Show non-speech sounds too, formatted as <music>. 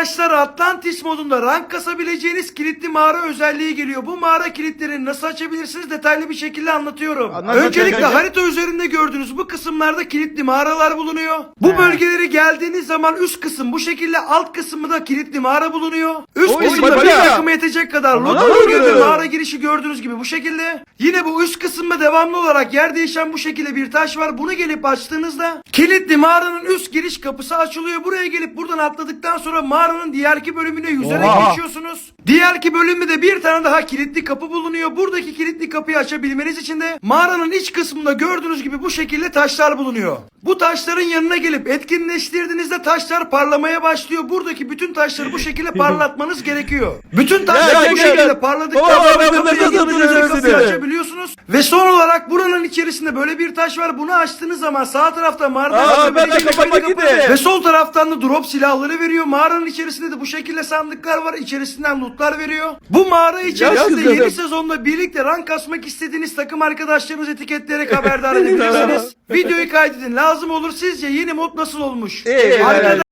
Arkadaşlar Atlantis modunda rank kasabileceğiniz kilitli mağara özelliği geliyor. Bu mağara kilitlerini nasıl açabilirsiniz detaylı bir şekilde anlatıyorum. Anlat Öncelikle bakalım. harita üzerinde gördüğünüz bu kısımlarda kilitli mağaralar bulunuyor. Bu bölgelere geldiğiniz zaman üst kısım bu şekilde alt kısmında kilitli mağara bulunuyor. Üst Oy, kısımda bir takıma yetecek kadar bölgede Allah'ım. mağara girişi gördüğünüz gibi bu şekilde. Yine bu üst kısımda devamlı olarak yer değişen bu şekilde bir taş var. Bunu gelip açtığınızda kilitli mağaranın üst giriş kapısı açılıyor. Buraya gelip buradan atladıktan sonra mağaranın diğerki bölümüne yüzerek Oha. geçiyorsunuz. Diğerki bölümde bir tane daha kilitli kapı bulunuyor. Buradaki kilitli kapıyı açabilmeniz için de mağaranın iç kısmında gördüğünüz gibi bu şekilde taşlar bulunuyor. Bu taşların yanına gelip etkinleştirdiğinizde taşlar parlamaya başlıyor. Buradaki bütün taşları bu şekilde parlatmanız gerekiyor. Bütün taşlar bu şekilde parladıktan sonra de kapıyı seni? Açabiliyorsunuz. Ve son olarak buranın içerisinde böyle bir taş var. Bunu açtığınız zaman sağ tarafta mağaradan Aa, ben de ve sol taraftan da drop silahları veriyor. Mağaranın içerisinde de bu şekilde sandıklar var. İçerisinden lootlar veriyor. Bu mağara içerisinde yeni sezonda birlikte rank kasmak istediğiniz takım arkadaşlarınız etiketleyerek haberdar <laughs> edebilirsiniz. Videoyu kaydedin. Lazım olur sizce yeni mod nasıl olmuş? Arkadaşlar